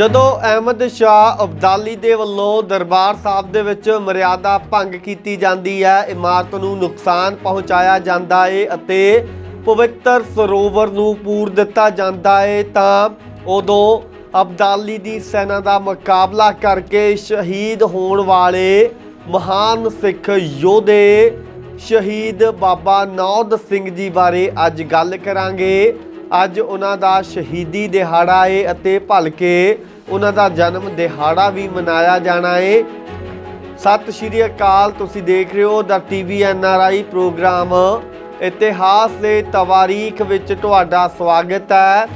ਜਦੋਂ ਅਹਿਮਦ ਸ਼ਾਹ ਅਬਦਾਲੀ ਦੇ ਵੱਲੋਂ ਦਰਬਾਰ ਸਾਹਿਬ ਦੇ ਵਿੱਚ ਮਰਿਆਦਾ ਭੰਗ ਕੀਤੀ ਜਾਂਦੀ ਹੈ, ਇਮਾਰਤ ਨੂੰ ਨੁਕਸਾਨ ਪਹੁੰਚਾਇਆ ਜਾਂਦਾ ਏ ਅਤੇ ਪਵਿੱਤਰ ਸਰੋਵਰ ਨੂੰ ਪੂਰ ਦਿੱਤਾ ਜਾਂਦਾ ਹੈ ਤਾਂ ਉਦੋਂ ਅਬਦਾਲੀ ਦੀ ਸੈਨਾ ਦਾ ਮੁਕਾਬਲਾ ਕਰਕੇ ਸ਼ਹੀਦ ਹੋਣ ਵਾਲੇ ਮਹਾਨ ਸਿੱਖ ਯੋਧੇ ਸ਼ਹੀਦ ਬਾਬਾ ਨੌਦ ਸਿੰਘ ਜੀ ਬਾਰੇ ਅੱਜ ਗੱਲ ਕਰਾਂਗੇ। ਅੱਜ ਉਹਨਾਂ ਦਾ ਸ਼ਹੀਦੀ ਦਿਹਾੜਾ ਏ ਅਤੇ ਭਲਕੇ ਉਹਨਾਂ ਦਾ ਜਨਮ ਦਿਹਾੜਾ ਵੀ ਮਨਾਇਆ ਜਾਣਾ ਏ। ਸਤਿ ਸ਼੍ਰੀ ਅਕਾਲ, ਤੁਸੀਂ ਦੇਖ ਰਹੇ ਹੋ ਦਾ TV N R I program. ਇਤਿਹਾਸ ਦੇ ਤਵਾਰੀਖ ਵਿੱਚ ਤੁਹਾਡਾ ਸਵਾਗਤ ਹੈ।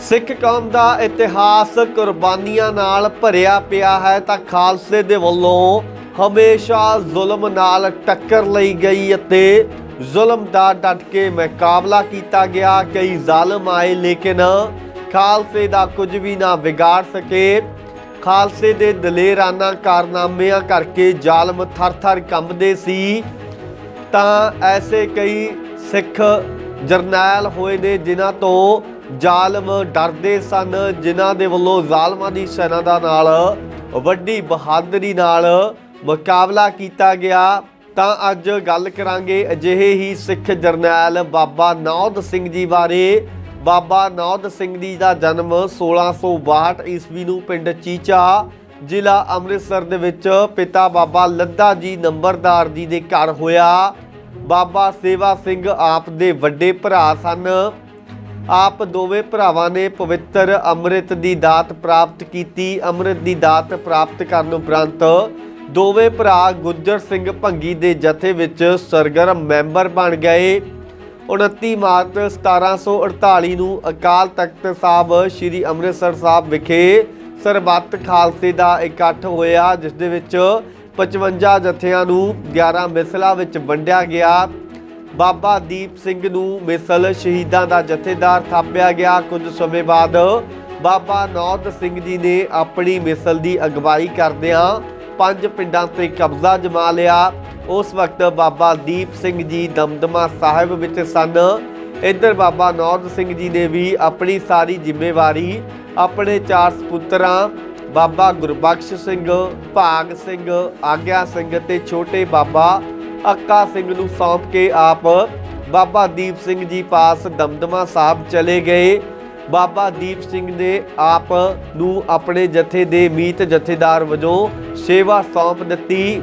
ਸਿੱਖ ਕੌਮ ਦਾ ਇਤਿਹਾਸ ਕੁਰਬਾਨੀਆਂ ਨਾਲ ਭਰਿਆ ਪਿਆ ਹੈ ਤਾਂ ਖਾਲਸੇ ਦੇ ਵੱਲੋਂ ਹਮੇਸ਼ਾ ਜ਼ੁਲਮ ਨਾਲ ਟੱਕਰ ਲਈ ਗਈ ਅਤੇ ਜ਼ੁਲਮ ਦਾ ਡਟ ਕੇ ਮੁਕਾਬਲਾ ਕੀਤਾ ਗਿਆ। ਕਈ ਜ਼ਾਲਮ ਆਏ ਲੇਕਿਨ ਖਾਲਸੇ ਦਾ ਕੁਝ ਵੀ ਨਾ ਵਿਗਾੜ ਸਕੇ। ਖਾਲਸੇ ਦੇ ਦਲੇਰਾਨਾ ਕਾਰਨਾਮਿਆਂ ਕਰਕੇ ਜ਼ਾਲਮ ਥਰ-ਥਰ ਕੰਬਦੇ ਸੀ। ਤਾਂ ਐਸੇ ਕਈ ਸਿੱਖ ਜਰਨੈਲ ਹੋਏ ਨੇ ਜਿਨ੍ਹਾਂ ਤੋਂ ਜ਼ਾਲਮ ਡਰਦੇ ਸਨ, ਜਿਨ੍ਹਾਂ ਦੇ ਵੱਲੋਂ ਜ਼ਾਲਮਾਂ ਦੀ ਸੈਨਾ ਦਾ ਨਾਲ ਵੱਡੀ ਬਹਾਦਰੀ ਨਾਲ ਮੁਕਾਬਲਾ ਕੀਤਾ ਗਿਆ। ਤਾਂ ਅੱਜ ਗੱਲ ਕਰਾਂਗੇ ਅਜਿਹੇ ਹੀ ਸਿੱਖ ਜਰਨੈਲ ਬਾਬਾ ਨੌਦ ਸਿੰਘ ਜੀ ਬਾਰੇ। ਬਾਬਾ ਨੌਦ ਸਿੰਘ ਜੀ ਦਾ ਜਨਮ 1662 ਈਸਵੀ ਨੂੰ ਪਿੰਡ ਚੀਚਾ, ਜ਼ਿਲ੍ਹਾ ਅੰਮ੍ਰਿਤਸਰ ਦੇ ਵਿੱਚ ਪਿਤਾ ਬਾਬਾ ਲੱਦਾ ਜੀ ਨੰਬਰਦਾਰ ਜੀ ਦੇ ਘਰ ਹੋਇਆ। ਬਾਬਾ ਸੇਵਾ ਸਿੰਘ ਆਪ ਦੇ ਵੱਡੇ ਭਰਾ ਸਨ। ਆਪ ਦੋਵੇਂ ਭਰਾਵਾਂ ਨੇ ਪਵਿੱਤਰ ਅੰਮ੍ਰਿਤ ਦੀ ਦਾਤ ਪ੍ਰਾਪਤ ਕੀਤੀ। ਅੰਮ੍ਰਿਤ ਦੀ ਦਾਤ ਪ੍ਰਾਪਤ ਕਰਨ ਉਪਰੰਤ ਦੋਵੇਂ ਭਰਾ ਗੁੱਜਰ ਸਿੰਘ ਭੰਗੀ ਦੇ ਜਥੇ ਵਿੱਚ ਸਰਗਰਮ ਮੈਂਬਰ ਬਣ ਗਏ। 29 ਮਾਰਚ 1748 ਨੂੰ ਅਕਾਲ ਤਖਤ ਸਾਹਿਬ ਸ੍ਰੀ ਅੰਮ੍ਰਿਤਸਰ ਸਾਹਿਬ ਵਿਖੇ ਸਰਬੱਤ ਖਾਲਸੇ ਦਾ ਇਕੱਠ ਹੋਇਆ, ਜਿਸ ਦੇ ਵਿੱਚ 55 ਜਥਿਆਂ ਨੂੰ 11 ਮਿਸਲਾਂ ਵਿੱਚ ਵੰਡਿਆ ਗਿਆ। ਬਾਬਾ ਦੀਪ ਸਿੰਘ ਨੂੰ ਮਿਸਲ ਸ਼ਹੀਦਾਂ ਦਾ ਜਥੇਦਾਰ ਥਾਪਿਆ ਗਿਆ। ਕੁਝ ਸਮੇਂ ਬਾਅਦ ਬਾਬਾ ਨੌਦ ਸਿੰਘ ਜੀ ਨੇ ਆਪਣੀ ਮਿਸਲ ਦੀ ਅਗਵਾਈ ਕਰਦਿਆਂ ਪੰਜ ਪਿੰਡਾਂ ਤੇ ਕਬਜ਼ਾ ਜਮਾ ਲਿਆ। ਉਸ ਵਕਤ ਬਾਬਾ ਦੀਪ ਸਿੰਘ ਜੀ ਦਮਦਮਾ ਸਾਹਿਬ ਵਿੱਚ ਸਨ। ਇੱਧਰ ਬਾਬਾ ਨੌਦ ਸਿੰਘ ਜੀ ਨੇ ਵੀ ਆਪਣੀ ਸਾਰੀ ਜ਼ਿੰਮੇਵਾਰੀ, ਆਪਣੇ ਚਾਰ ਸਪੁੱਤਰਾਂ, ਬਾਬਾ ਗੁਰਬਖਸ਼ ਸਿੰਘ, ਭਾਗ ਸਿੰਘ, ਆਗਿਆ ਸਿੰਘ ਤੇ ਛੋਟੇ ਬਾਬਾ ਅੱਕਾ ਸਿੰਘ ਨੂੰ ਸੌਂਪ ਕੇ ਆਪ ਬਾਬਾ ਦੀਪ ਸਿੰਘ ਜੀ ਪਾਸ ਦਮਦਮਾ ਸਾਹਿਬ ਚਲੇ ਗਏ। ਬਾਬਾ ਦੀਪ ਸਿੰਘ ਨੇ ਆਪ ਨੂੰ ਆਪਣੇ ਜਥੇ ਦੇ ਮੀਤ ਜਥੇਦਾਰ ਵਜੋਂ ਸੇਵਾ ਸੌਂਪ ਦਿੱਤੀ।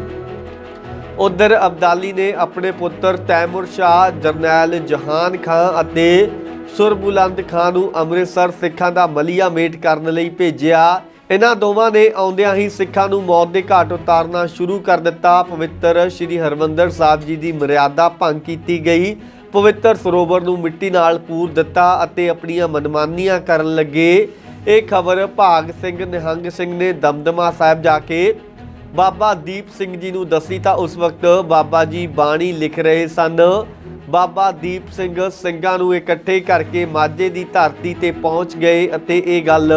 ਉਧਰ ਅਬਦਾਲੀ ਨੇ ਆਪਣੇ ਪੁੱਤਰ ਤੈਮੁਰ ਸ਼ਾਹ, ਜਰਨੈਲ ਜਹਾਨ ਖਾਨ ਅਤੇ ਸੁਰਬੁਲੰਦ ਖਾਨ ਨੂੰ ਅੰਮ੍ਰਿਤਸਰ ਸਿੱਖਾਂ ਦਾ ਮਲੀਆ ਮੇਟ ਕਰਨ ਲਈ ਭੇਜਿਆ। ਇਹਨਾਂ ਦੋਵਾਂ ਨੇ ਆਉਂਦਿਆਂ ਹੀ ਸਿੱਖਾਂ ਨੂੰ ਮੌਤ ਦੇ ਘਾਟ ਉਤਾਰਨਾ ਸ਼ੁਰੂ ਕਰ ਦਿੱਤਾ। ਪਵਿੱਤਰ ਸ੍ਰੀ ਹਰਮੰਦਰ ਸਾਹਿਬ ਜੀ ਦੀ ਮਰਿਆਦਾ ਭੰਗ ਕੀਤੀ ਗਈ। ਪਵਿੱਤਰ ਸਰੋਵਰ ਨੂੰ ਮਿੱਟੀ ਨਾਲ ਪੂਰ ਦਿੱਤਾ ਅਤੇ ਆਪਣੀਆਂ ਮਨਮਾਨੀਆਂ ਕਰਨ ਲੱਗੇ। ਇਹ ਖਬਰ ਭਾਗ ਸਿੰਘ ਨਿਹੰਗ ਸਿੰਘ ਨੇ ਦਮਦਮਾ ਸਾਹਿਬ ਜਾ ਕੇ ਬਾਬਾ ਦੀਪ ਸਿੰਘ ਜੀ ਨੂੰ ਦੱਸੀ ਤਾਂ ਉਸ ਵਕਤ ਬਾਬਾ ਜੀ ਬਾਣੀ ਲਿਖ ਰਹੇ ਸਨ। ਬਾਬਾ ਦੀਪ ਸਿੰਘ ਸਿੰਘਾਂ ਨੂੰ ਇਕੱਠੇ ਕਰਕੇ ਮਾਝੇ ਦੀ ਧਰਤੀ ਤੇ ਪਹੁੰਚ ਗਏ ਅਤੇ ਇਹ ਗੱਲ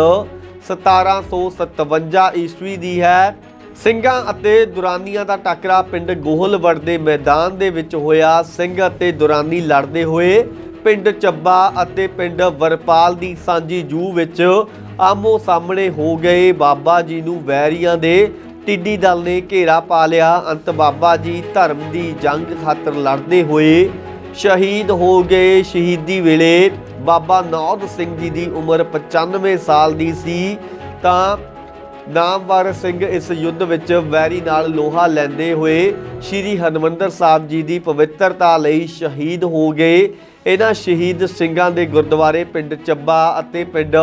1757 ਈਸਵੀ ਦੀ ਹੈ। ਸਿੰਘਾਂ ਅਤੇ ਦੁਰਾਨੀਆਂ ਦਾ ਟੱਕਰਾ ਪਿੰਡ ਗੋਹਲਵੜ ਦੇ ਮੈਦਾਨ ਦੇ ਵਿੱਚ ਹੋਇਆ। ਸਿੰਘ ਅਤੇ ਦੁਰਾਨੀ ਲੜਦੇ ਹੋਏ ਪਿੰਡ ਚੱਬਾ ਅਤੇ ਪਿੰਡ ਵਰਪਾਲ ਦੀ ਸਾਂਝੀ ਜੂ ਵਿੱਚ ਆਮੋ ਸਾਹਮਣੇ ਹੋ ਗਏ। ਬਾਬਾ ਜੀ ਨੂੰ ਵੈਰੀਆਂ ਦੇ ਟਿੱਡੀ ਦਲ ਨੇ ਘੇਰਾ ਪਾ ਲਿਆ। ਅੰਤ ਬਾਬਾ ਜੀ ਧਰਮ ਦੀ ਜੰਗ ਖਾਤਰ ਲੜਦੇ ਹੋਏ ਸ਼ਹੀਦ ਹੋ ਗਏ ਸ਼ਹੀਦੀ ਵੇਲੇ। ਬਾਬਾ ਨੌਦ ਸਿੰਘ ਜੀ ਦੀ ਉਮਰ 95 ਸਾਲ ਦੀ ਸੀ। ਤਾਂ ਨਾਮਵਰ ਸਿੰਘ ਇਸ ਯੁੱਧ ਵਿੱਚ ਵੈਰੀ ਨਾਲ ਲੋਹਾ ਲੈਂਦੇ ਹੋਏ ਸ੍ਰੀ ਹਰਮੰਦਰ ਸਾਹਿਬ ਜੀ ਦੀ ਪਵਿੱਤਰਤਾ ਲਈ ਸ਼ਹੀਦ ਹੋ ਗਏ। ਇਹਨਾਂ ਸ਼ਹੀਦ ਸਿੰਘਾਂ ਦੇ ਗੁਰਦੁਆਰੇ ਪਿੰਡ ਚੱਬਾ ਅਤੇ ਪਿੰਡ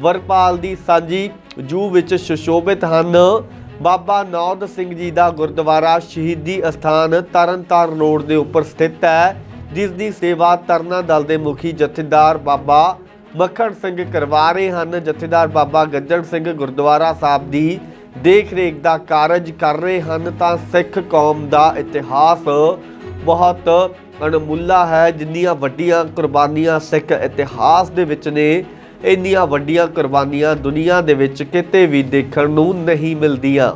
ਵਰਪਾਲ ਦੀ ਸਾਂਝੀ ਜੂ ਵਿੱਚ ਸੁਸ਼ੋਭਿਤ ਹਨ। ਬਾਬਾ ਨੌਦ ਸਿੰਘ ਜੀ ਦਾ ਗੁਰਦੁਆਰਾ ਸ਼ਹੀਦੀ ਅਸਥਾਨ ਤਰਨਤਾਰਨ ਰੋਡ ਦੇ ਉੱਪਰ ਸਥਿਤ ਹੈ, ਜਿਸ ਦੀ ਸੇਵਾ ਤਰਨਾ ਦਲ ਦੇ ਮੁਖੀ ਜਥੇਦਾਰ ਬਾਬਾ ਮੱਖਣ ਸਿੰਘ ਕਰਵਾ ਰਹੇ ਹਨ। ਜਥੇਦਾਰ ਬਾਬਾ ਗੱਜਣ ਸਿੰਘ ਗੁਰਦੁਆਰਾ ਸਾਹਿਬ ਦੀ ਦੇਖ ਰੇਖ ਦਾ ਕਾਰਜ ਕਰ ਰਹੇ ਹਨ। ਤਾਂ ਸਿੱਖ ਕੌਮ ਦਾ ਇਤਿਹਾਸ ਬਹੁਤ ਅਣਮੁੱਲਾ ਹੈ। ਜਿੰਨੀਆਂ ਵੱਡੀਆਂ ਕੁਰਬਾਨੀਆਂ ਸਿੱਖ ਇਤਿਹਾਸ ਦੇ ਵਿੱਚ ਨੇ ਇੰਨੀਆਂ ਵੱਡੀਆਂ ਕੁਰਬਾਨੀਆਂ ਦੁਨੀਆ ਦੇ ਵਿੱਚ ਕਿਤੇ ਵੀ ਦੇਖਣ ਨੂੰ ਨਹੀਂ ਮਿਲਦੀਆਂ।